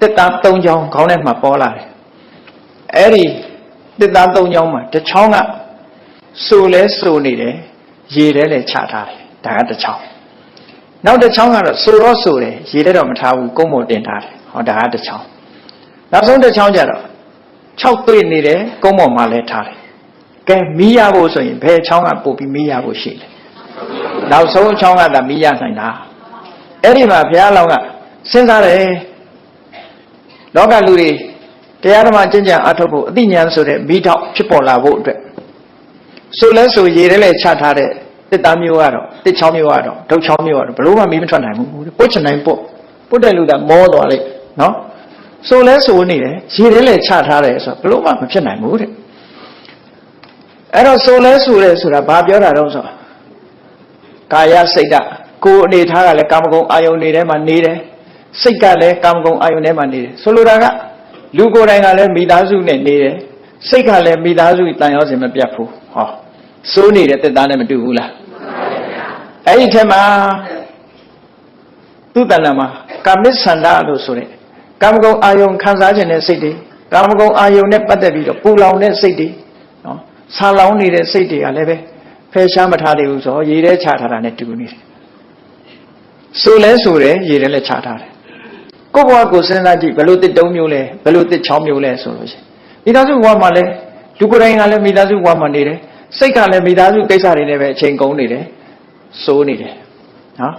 တစ်သား၃ချောင်းခေါင်းထဲမှာပေါ်လာတယ်အဲ့ဒီတစ်သား၃ချောင်းမှာတစ်ချောင်းကစိုးလဲစိုးနေတယ်ရေထဲလည်းချထားတယ်ဒါကတစ်ချောင်းနောက်တစ်ချောင်းကတော့စိုးတော့စိုးတယ်ရေထဲတော့မထားဘူးကုန်းပေါ်တင်ထားတယ်ဟောဒါကတစ်ချောင်းနောက်ဆုံးတစ်ချောင်းကျတော့6တွေ့နေတယ်ကုန်းပေါ်မှာလည်းထားတယ်ကဲမီးရဖို့ဆိုရင်ဘယ်ချောင်းကပို့ပြီးမီးရဖို့ရှိလဲနောက်ဆုံးချောင်းကသာမီးရနိုင်တာအဲ့ဒီမှာဘုရားလောင်းကစဉ်းစားတယ် လောကလူတွေတရားဓမ္မကျင့်ကြံအထုတ်ဖို့အသိဉာဏ်ဆိုတဲ့မိထောက်ဖြစ်ပေါ်လာဖို့အတွက်ဆိုလဲဆိုရေထဲလဲချထားတဲ့တစ်သားမျိုးကတော့တစ်ချောင်းမျိုးကတော့ဒုတ်ချောင်းမျိုးကတော့ဘလို့မှမီးမထွက်နိုင်ဘူးပုတ်ချင်နိုင်ပုတ်ပုတ်တဲ့လူကမောသွားလိမ့်နော်ဆိုလဲဆိုနေတယ်ရေထဲလဲချထားတယ်ဆိုတော့ဘလို့မှမဖြစ်နိုင်ဘူးတဲ့အဲ့တော့ဆိုလဲဆိုတယ်ဆိုတာဘာပြောတာတော့ဆိုတော့ကာယစိတ်ဓာတ်ကိုယ်အနေထားကလည်းကာမဂုဏ်အာယုန်နေထဲမှာနေတယ် စိတ်ကလည်းကာမဂုဏ်အာယုန်ထဲမှာနေတယ်ဆိုလိုတာကလူကိုယ်တိုင်ကလည်းမိသားစုနဲ့နေတယ်စိတ်ကလည်းမိသားစုတန်ရောစင်မပြတ်ဘူးဟောစိုးနေတဲ့တက်သားနဲ့မတူဘူးလားအဲ့ဒီထဲမှာသူ့တဏ္ဍာမှာကာမိသန္တာလို့ဆိုတဲ့ကာမဂုဏ်အာယုန်ခံစားခြင်းတဲ့စိတ်တွေကာမဂုဏ်အာယုန်နဲ့ပတ်သက်ပြီးတော့ပူလောင်တဲ့စိတ်တွေနော်ဆာလောင်နေတဲ့စိတ်တွေကလည်းပဲဖယ်ရှားမထားသေးဘူးဆိုတော့ရေထဲချထားတာနဲ့တူနေတယ်ဆိုလဲဆိုတယ်ရေထဲလည်းချထားတယ် ကိုယ့်ဘဝကိုစဉ်းစားကြည့်ဘယ်လိုတစ်တုံးမျိုးလဲဘယ်လိုတစ်ချောင်းမျိုးလဲဆိုလို့ရှိရင်မိသားစုဘဝမှာလည်းလူကိုယ်တိုင်ကလည်းမိသားစုဘဝမှာနေတယ်စိတ်ကလည်းမိသားစုကိစ္စတွေနဲ့ပဲအချိန်ကုန်နေတယ်စိုးနေတယ်နော်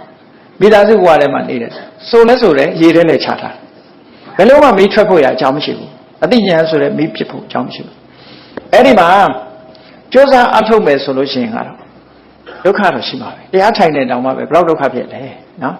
မိသားစုဘဝထဲမှာနေတယ်စိုးလဲဆိုတယ်ရေထဲလည်းချထားဘယ်လိုမှမီးထွက်ဖို့ရအကြောင်းမရှိဘူးအသိဉာဏ်ဆိုတဲ့မီးဖြစ်ဖို့အကြောင်းမရှိဘူးအဲ့ဒီမှာကြိုးစားအထုတ်မယ်ဆိုလို့ရှိရင်ကတော့ဒုက္ခတော့ရှိမှာပဲတရားထိုင်တဲ့တောင်မှပဲဘယ်လောက်ဒုက္ခဖြစ်လဲနော်